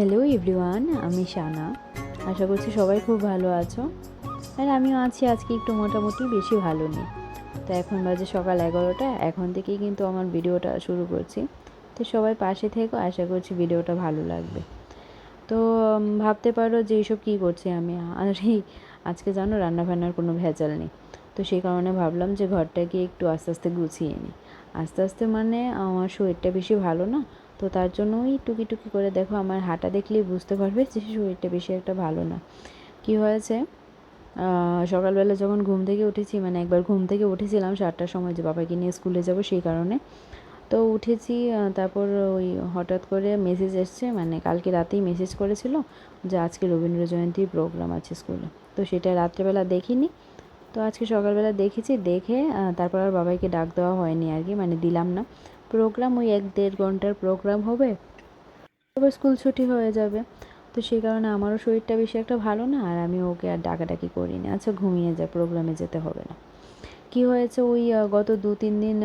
Hello everyone আমি শানা। আশা করছি সবাই খুব ভালো আছো। আর আমিও আছি আজকে একটু মোটামুটি বেশি ভালো নেই তো এখন বাজে সকাল এগারোটা। এখন থেকেই কিন্তু আমার ভিডিওটা শুরু করছি। তো সবাই পাশে থেকো। আশা করছি ভিডিওটা ভালো লাগবে। তো ভাবতে পারো যে এইসব কী করছি আমি। আর এই, আজকে জানো রান্না বান্নার কোনো ভেজাল নেই। তো সেই কারণে ভাবলাম যে ঘরটাকে একটু আস্তে আস্তে গুছিয়ে নিই। আস্তে আস্তে মানে আমার শরীরটা বেশি ভালো না তো তার জন্য ওই টুকি টুকি করে দেখো আমার হাঁটা দেখলেই বুঝতে পারবে যে শরীরটা বেশি একটা ভালো না। কি হয়েছে? সকালবেলা যখন ঘুম থেকে উঠেছি মানে একবার ঘুম থেকে উঠেছিলাম সাতটার সময় যে বাবাকে নিয়ে স্কুলে যাব সেই কারণে। তো উঠেছি তারপর ওই হঠাৎ করে মেসেজ এসছে মানে কালকে রাতেই মেসেজ করেছিল যে আজকে রবীন্দ্র জয়ন্তীর প্রোগ্রাম আছে স্কুলে। তো সেটা রাত্রেবেলা দেখিনি। তো আজকে সকালবেলা দেখেছি, দেখে তারপর আর বাবাইকে ডাক দেওয়া হয়নি আর কি মানে দিলাম না। প্রোগ্রাম ওই এক দেড় ঘণ্টার প্রোগ্রাম হবে। তারপর স্কুল ছুটি হয়ে যাবে। তো সেই কারণে আমারও শরীরটা বেশি একটা ভালো না, আর আমি ওকে আর ডাকাডাকি করিনি। আচ্ছা ঘুমিয়ে যায় প্রোগ্রামে যেতে হবে না। কি হয়েছে? ওই গত দু তিন দিন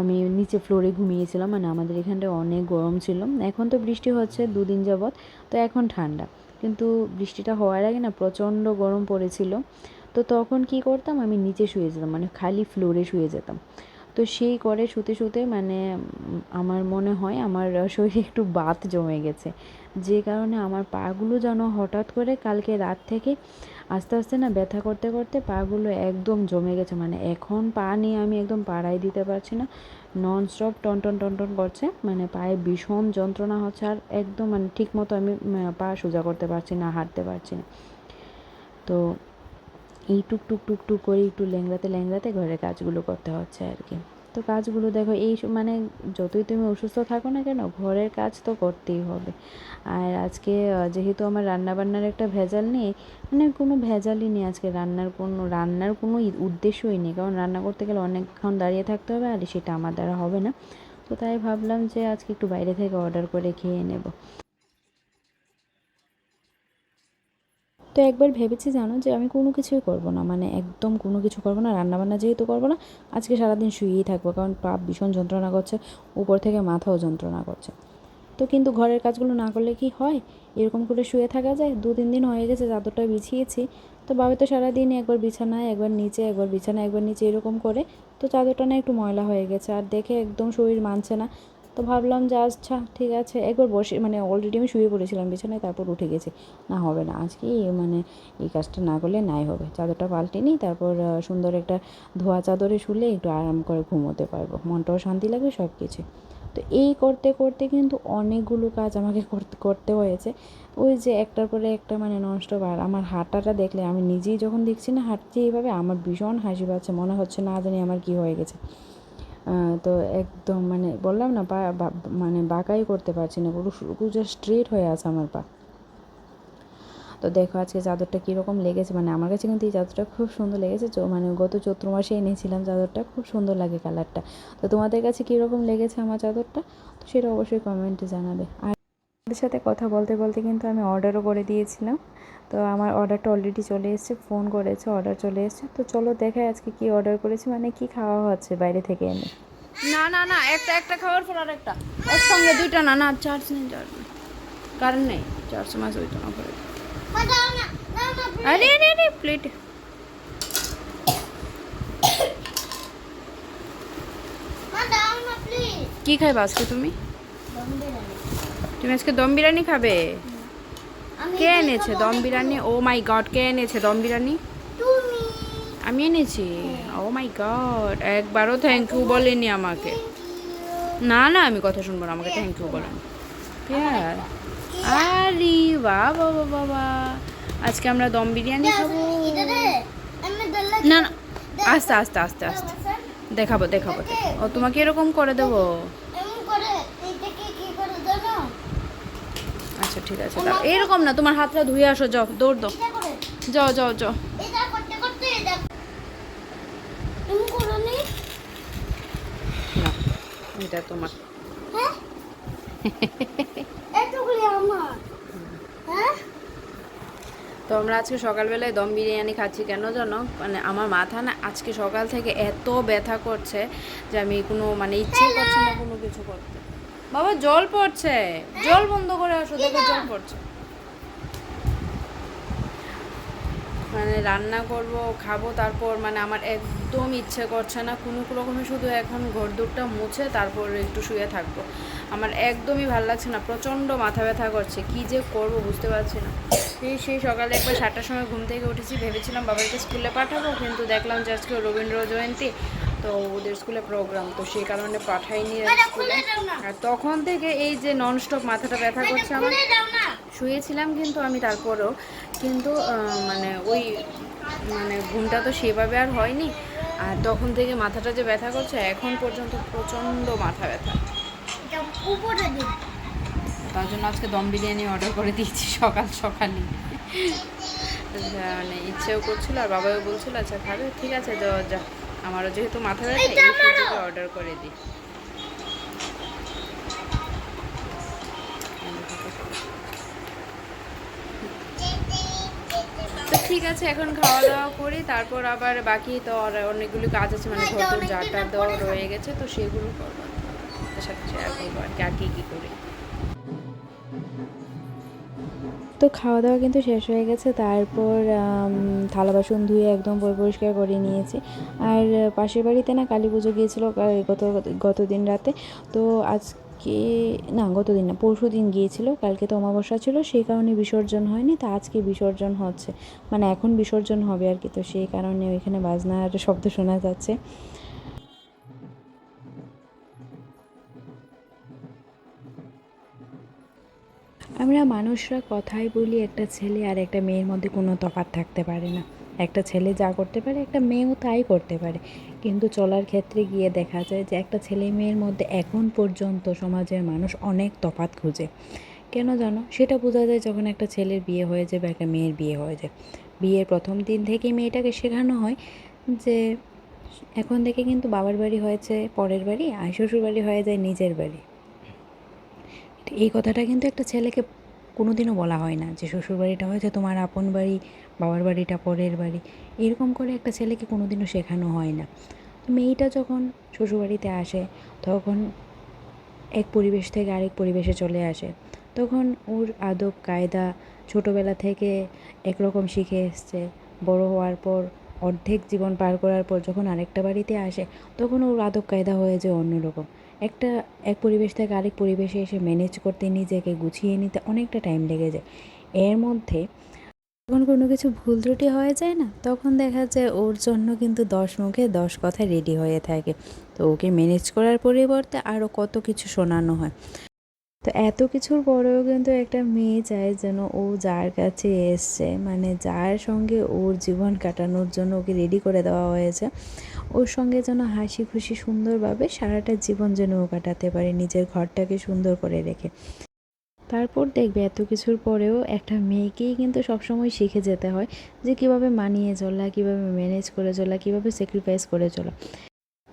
আমি নিচে ফ্লোরে ঘুমিয়েছিলাম মানে আমাদের এখানটায় অনেক গরম ছিল। এখন তো বৃষ্টি হচ্ছে দুদিন যাবৎ, তো এখন ঠান্ডা। কিন্তু বৃষ্টিটা হওয়ার আগে না প্রচণ্ড গরম পড়েছিল। তো তখন কি করতাম? আমি নিচে শুয়ে যেতাম মানে খালি ফ্লোরে শুয়ে যেতাম। তো সেই করে শুতে শুতে মানে আমার মনে হয় আমার শরীরে একটু বাত জমে গেছে। যে কারণে আমার পাগুলো যেন হঠাৎ করে কালকে রাত থেকে আস্তে আস্তে না ব্যথা করতে করতে পাগুলো একদম জমে গেছে। মানে এখন পা নিয়ে আমি একদম পাড়াই দিতে পারছি না। নন স্টপ টন টন করছে। মানে পায়ে ভীষণ যন্ত্রণা হচ্ছে আর একদম মানে ঠিক মতো আমি পা সোজা করতে পারছি না, হাঁটতে পারছি না। তো এই টুক টুক টুক টুক করে একটু ল্যাংড়াতে ল্যাংড়াতে ঘরের কাজগুলো করতে হচ্ছে আর কি। তো কাজগুলো দেখো, এই মানে যতই তুমি অসুস্থ থাকো না কেন, ঘরের কাজ তো করতেই হবে। আর আজকে যেহেতু আমার রান্না বান্নার একটা ভেজাল নেই মানে কোনো ভেজালই নেই আজকে রান্নার কোনো রান্নার কোনো উদ্দেশ্যই নেই। কারণ রান্না করতে গেলে অনেকক্ষণ দাঁড়িয়ে থাকতে হবে আর সেটা আমার দ্বারা হবে না। তো তাই ভাবলাম যে আজকে একটু বাইরে থেকে অর্ডার করে খেয়ে নেব। তো একবার ভেবেছি জানো যে আমি কোনো কিছুই করব না মানে একদম কোনো কিছু করব না, রান্নাবান্না যেহেতু করব না, আজকে সারাদিন শুয়েই থাকব, কারণ পা ভীষণ যন্ত্রণা করছে, উপর থেকে মাথাও যন্ত্রণা করছে। তো কিন্তু ঘরের কাজগুলো না করলে কি হয়? এরকম করে শুয়ে থাকা যায় দু তিন দিন হয়ে গেছে, চাদরটা বিছিয়েছি, তো বাবা তো সারাদিন একবার বিছানায়, একবার নিচে, একবার বিছানায়, একবার নিচে এরকম করে, তো চাদরটা না একটু ময়লা হয়ে গেছে, আর দেখে একদম শরীর মানছে না তো ভাবলাম যে আচ্ছা ঠিক আছে। একবার বসে মানে অলরেডি আমি শুয়ে পড়েছিলাম, বিছানায়, তারপর উঠে গেছি। না, হবে না। আজকে মানে এই কাজটা না করলে নাই হবে। চাদরটা পাল্টে নিই, তারপর সুন্দর একটা ধোয়া চাদরে শুলে একটু আরাম করে ঘুমোতে পারব। মনটাও শান্তি লাগবে সব কিছু তো এই করতে করতে কিন্তু অনেকগুলো কাজ আমাকে করতে করতে হয়েছে। ওই যে একটার পরে একটা মানে ননস্টপ আর আমার হাঁটাটা দেখলে আমি নিজেই যখন দেখছি না, হাঁটছি এইভাবে, আমার ভীষণ হাসি পাচ্ছে। মনে হচ্ছে না জানি আমার কি হয়ে গেছে। তো একদম মানে বললাম না, পা মানে বাঁকাই করতে পারছি না, পুরো পুরো স্ট্রেট হয়ে আছে আমার পা। তো দেখো আজকে চাদরটা কীরকম লেগেছে মানে আমার কাছে কিন্তু এই চাদরটা খুব সুন্দর লেগেছে মানে গত চৈত্র মাসে এনেছিলাম চাদরটা, খুব সুন্দর লাগে কালারটা তো তোমাদের কাছে কীরকম লেগেছে আমার চাদরটা? তো সেটা অবশ্যই কমেন্টে জানাবে। আর ওদের সাথে কথা বলতে বলতে কিন্তু আমি অর্ডারও করে দিয়েছিলাম। তো আমার অর্ডারটা অলরেডি চলে এসেছে ফোন করেছে অর্ডার চলে এসেছে। তো চলো দেখাই আজকে কি অর্ডার করেছি মানে কি খাওয়া হচ্ছে বাইরে থেকে এনে। না না না একটা একটা খাওয়ার পর আর একটা। একসঙ্গে দুইটা না না চার্জ নেই চার্জ নেই। কারণ নেই চার্জ মাস হইতো না করে। আরে আরে আরে প্লেটে কি খাইবা আজকে তুমি? তুমি আজকে দম বিরিয়ানি খাবে? কে এনেছে দম বিরিয়ানি? ও মাই গড কে এনেছে দম বিরিয়ানি? আমি এনেছি। ও মাই গড একবারও থ্যাংক ইউ বলেনি আমাকে। না না আমি কথা শুনব না আমাকে থ্যাংক ইউ বলেন ইয়ার আরে বাবা বাবা আজকে আমরা দম বিরিয়ানি খাব। না না আস্তে আস্তে আস্তে আস্তে। দেখাবো দেখাবো ও তোমাকে এরকম করে দেবো? আচ্ছা ঠিক আছে। এরকম না তোমার হাতটা ধুয়ে আসো যাও দৌড় দাও। যাও যাও যাও। এটা তোমার। তো আমরা আজকে সকালবেলায় দম বিরিয়ানি খাচ্ছি কেন জানো? মানে আমার মাথা না আজকে সকাল থেকে এত ব্যথা করছে যে আমি কোনো মানে ইচ্ছে করছে না কোনো কিছু করতে। বাবা জল পড়ছে। জল বন্ধ করে আসো দেখো জল পড়ছে। মানে রান্না করব খাব তারপর মানে আমার একদম ইচ্ছে করছে না। কোনো রকমে শুধু এখন ঘর দুটা মুছে তারপর একটু শুয়ে থাকব। আমার একদমই ভালো লাগছে না প্রচণ্ড মাথা ব্যথা করছে। কি যে করব বুঝতে পারছি না। এই সেই সকালে একবার সাতটার সময় ঘুম থেকে উঠেছি ভেবেছিলাম বাবাকে স্কুলে পাঠাবো কিন্তু দেখলাম যে আজকে রবীন্দ্র জয়ন্তী। তো ওদের স্কুলে প্রোগ্রাম তো সেই কারণে পাঠাইনি স্কুলে। আর তখন থেকে এই যে ননস্টপ মাথাটা ব্যথা করছে আমার। শুয়েছিলাম কিন্তু আমি তারপরেও কিন্তু মানে ওই মানে ঘুমটা তো সেভাবে আর হয়নি। আর তখন থেকে মাথাটা যে ব্যথা করছে এখন পর্যন্ত প্রচণ্ড মাথা ব্যথা। তার জন্য আজকে দম বিরিয়ানি অর্ডার করে দিয়েছি সকাল সকালই। মানে ইচ্ছেও করছিল আর বাবাও বলছিল আচ্ছা খাবে ঠিক আছে তো যা আমারও যেহেতু মাথা ব্যথা এই অর্ডার করে দিই। তো ঠিক আছে এখন খাওয়া দাওয়া করি তারপর আবার বাকি তো অনেকগুলো কাজ আছে মানে ঘর তো জাটা দেওয়া রয়ে গেছে তো সেগুলো করব। তার সাথে শেয়ার করব আর কি আর কি কী করি। তো খাওয়া দাওয়া কিন্তু শেষ হয়ে গেছে। তারপর থালা বাসন ধুয়ে একদম পরিষ্কার করে নিয়েছি। আর পাশের বাড়িতে না কালী পুজো গিয়েছিল কা- গত গত দিন রাতে। তো আজকে, না, গত দিন না, পরশু দিন গিয়েছিল। কালকে তো অমাবস্যা ছিল, সেই কারণে বিসর্জন হয়নি। তা আজকে বিসর্জন হচ্ছে। মানে এখন বিসর্জন হবে আর কি। তো সেই কারণে ওইখানে বাজনার শব্দ শোনা যাচ্ছে। আমরা মানুষরা কথাই বলি, একটা ছেলে আর একটা মেয়ের মধ্যে কোনো তফাৎ থাকতে পারে না। একটা ছেলে যা করতে পারে, একটা মেয়েও তাই করতে পারে। কিন্তু চলার ক্ষেত্রে গিয়ে দেখা যায় যে একটা ছেলে মেয়ের মধ্যে এখন পর্যন্ত সমাজের মানুষ অনেক তফাৎ খুঁজে। কেন জানো? সেটা বোঝা যায় যখন একটা ছেলের বিয়ে হয়ে যায় বা একটা মেয়ের বিয়ে হয়ে যায়। বিয়ের প্রথম দিন থেকেই মেয়েটাকে শেখানো হয় যে, এখন থেকে কিন্তু বাবার বাড়ি হয়েছে, পরের বাড়ি, আর শ্বশুর বাড়ি হয়ে যায় নিজের বাড়ি। এই কথাটা কিন্তু একটা ছেলেকে কোনোদিনও বলা হয় না যে শ্বশুর বাড়িটা হয়েছে তোমার আপন বাড়ি, বাবার বাড়িটা, পরের বাড়ি। এরকম করে একটা ছেলেকে কোনোদিনও শেখানো হয় না। মেয়েটা যখন শ্বশুরবাড়িতে আসে, তখন এক পরিবেশ থেকে আরেক পরিবেশে চলে আসে। তখন ওর আদব, কায়দা ছোটোবেলা থেকে একরকম শিখে এসছে। বড় হওয়ার পর অর্ধেক জীবন পার করার পর যখন আরেকটা বাড়িতে আসে, তখন ওর আদব কায়দা হয়ে যায় অন্যরকম। একটা, এক পরিবেশ থেকে আরেক পরিবেশে এসে ম্যানেজ করতে, নিজেকে গুছিয়ে নিতে অনেকটা টাইম লেগে যায়। এর মধ্যে যখন কোনো কিছু ভুল ত্রুটি হয়ে যায় না, তখন দেখা যায় ওর জন্য কিন্তু দশ মুখে দশ কথা রেডি হয়ে থাকে। তো ওকে ম্যানেজ করার পরিবর্তে আরও কত কিছু শোনানো হয়। তো এত কিছুর পরেও কিন্তু একটা মেয়ে চায় যেন ও যার কাছে এসছে। মানে যার সঙ্গে ওর জীবন কাটানোর জন্য ওকে রেডি করে দেওয়া হয়েছে। ওর সঙ্গে যেন হাসি খুশি সুন্দরভাবে সারাটা জীবন যেন ও কাটাতে পারে নিজের ঘরটাকে সুন্দর করে রেখে। তারপর দেখবে এত কিছুর পরেও একটা মেয়েকেই কিন্তু সবসময় শিখে যেতে হয় যে কীভাবে মানিয়ে চলা, কীভাবে ম্যানেজ করে চলা, কীভাবে স্যাক্রিফাইস করে চলা।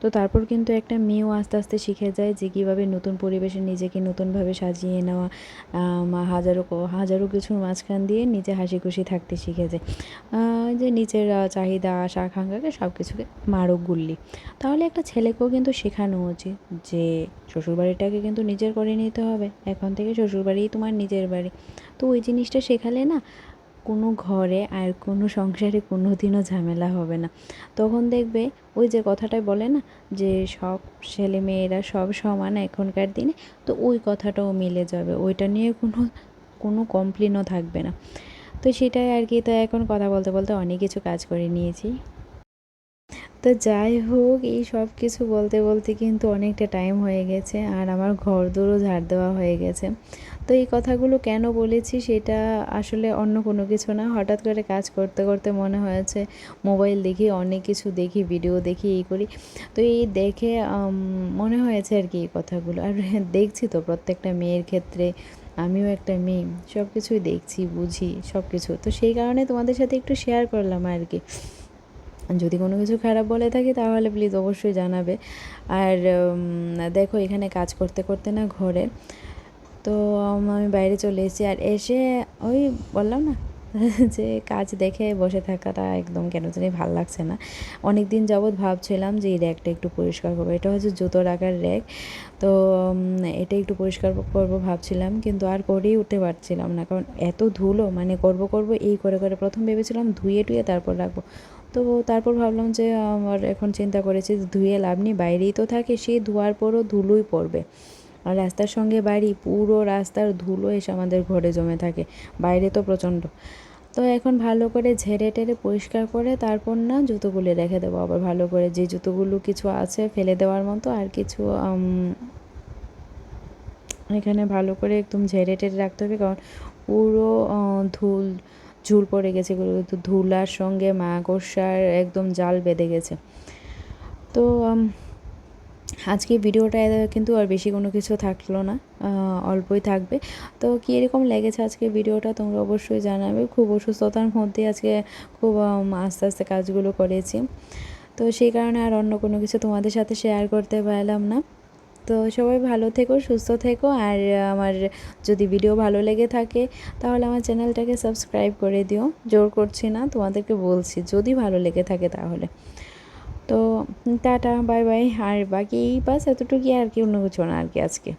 তো তারপর কিন্তু একটা মেয়েও আস্তে আস্তে শিখে যায় যে কীভাবে নতুন পরিবেশে নিজেকে নতুনভাবে সাজিয়ে নেওয়া হাজারো হাজারো কিছুর মাঝখান দিয়ে নিজে হাসি খুশি থাকতে শিখে যায়। যে নিজের চাহিদা, আশা, আকাঙ্ক্ষাকে সব কিছুকে মারক গুল্লি। তাহলে একটা ছেলেকেও কিন্তু শেখানো উচিত যে শ্বশুরবাড়িটাকে কিন্তু নিজের করে নিতে হবে। এখন থেকে শ্বশুরবাড়িই তোমার নিজের বাড়ি। তো ওই জিনিসটা শেখালে না কোনো ঘরে আর কোনো সংসারে কোনো দিনও ঝামেলা হবে না। তখন দেখবে ওই যে কথাটাই বলে না, যে সব ছেলে মেয়েরা সব সমান এখনকার দিনে, তো ওই কথাটাও মিলে যাবে। ওইটা নিয়ে কোনো কোনো কমপ্লেনও থাকবে না। তো সেটাই আর কি, তো এখন কথা বলতে বলতে অনেক কিছু কাজ করে নিয়েছি। তো যাই হোক, এই সব কিছু বলতে বলতে কিন্তু অনেকটা টাইম হয়ে গেছে, আর আমার ঘর দৌড়ও ঝাড় দেওয়া হয়ে গেছে। তো এই কথাগুলো কেন বলেছি সেটা আসলে অন্য কোনো কিছু না। হঠাৎ করে কাজ করতে করতে মনে হয়েছে, মোবাইল দেখি, অনেক কিছু দেখি, ভিডিও দেখি, এই করি। তো এই দেখে মনে হয়েছে আর কি এই কথাগুলো। আর দেখছি তো প্রত্যেকটা মেয়ের ক্ষেত্রে, আমিও একটা মেয়ে সব কিছুই দেখছি, বুঝি সব কিছু তো সেই কারণে তোমাদের সাথে একটু শেয়ার করলাম আর কি। যদি কোনো কিছু খারাপ বলে থাকি তাহলে প্লিজ অবশ্যই জানাবে। আর দেখো এখানে কাজ করতে করতে না ঘরে তো আমি বাইরে চলে এসেছি আর এসে ওই বললাম না যে কাজ দেখে বসে থাকাটা একদম কেন জানি ভালো লাগছে না। অনেক দিন যাবৎ ভাবছিলাম যে এই র্যাকটা একটু পরিষ্কার করব। এটা হচ্ছে জুতো রাখার র্যাক। তো এটা একটু পরিষ্কার করব ভাবছিলাম কিন্তু আর করেই উঠতে পারছিলাম না। কারণ এত ধুলো মানে করব করব, এই করে করে প্রথম ভেবেছিলাম ধুয়ে, টুয়ে তারপর রাখব। তো তারপর ভাবলাম যে আমার এখন চিন্তা করেছি ধুয়ে লাভ নেই, বাইরেই তো থাকে, সেই ধোয়ার পরও ধুলোই পড়বে। আর রাস্তার সঙ্গে বাড়ি, পুরো রাস্তার ধুলো এসে আমাদের ঘরে জমে থাকে। বাইরে তো প্রচণ্ড। তো এখন ভালো করে ঝেড়ে টেড়ে পরিষ্কার করে তারপর না জুতোগুলো রেখে দেবো। আবার ভালো করে যে জুতোগুলো কিছু আছে ফেলে দেওয়ার মতো আর কিছু এখানে ভালো করে একদম ঝেড়ে টেড়ে রাখতে হবে। কারণ পুরো ধুল, ঝুল পড়ে গেছে ধুলার সঙ্গে মাকড়সার একদম জাল বেঁধে গেছে। তো আজকে ভিডিওটা কিন্তু আর বেশি কোনো কিছু থাকল না অল্পই থাকবে। তো কীরকম লেগেছে আজকে ভিডিওটা তোমরা অবশ্যই জানাবে। খুব অসুস্থতার মধ্যে আজকে খুব আস্তে আস্তে কাজগুলো করেছি। তো সেই কারণে আর অন্য কোনো কিছু তোমাদের সাথে শেয়ার করতে পারলাম না। তো সবাই ভালো থেকো, সুস্থ থেকো। আর আমার যদি ভিডিও ভালো লেগে থাকে, তাহলে আমার চ্যানেলটাকে সাবস্ক্রাইব করে দিও। জোর করছি না, তোমাদেরকে বলছি, যদি ভালো লেগে থাকে তাহলে। তো টাটা, বাই বাই। আর বাকি বাস এতটুকুই আর কি, অন্য কিছু না আর কি আজকে।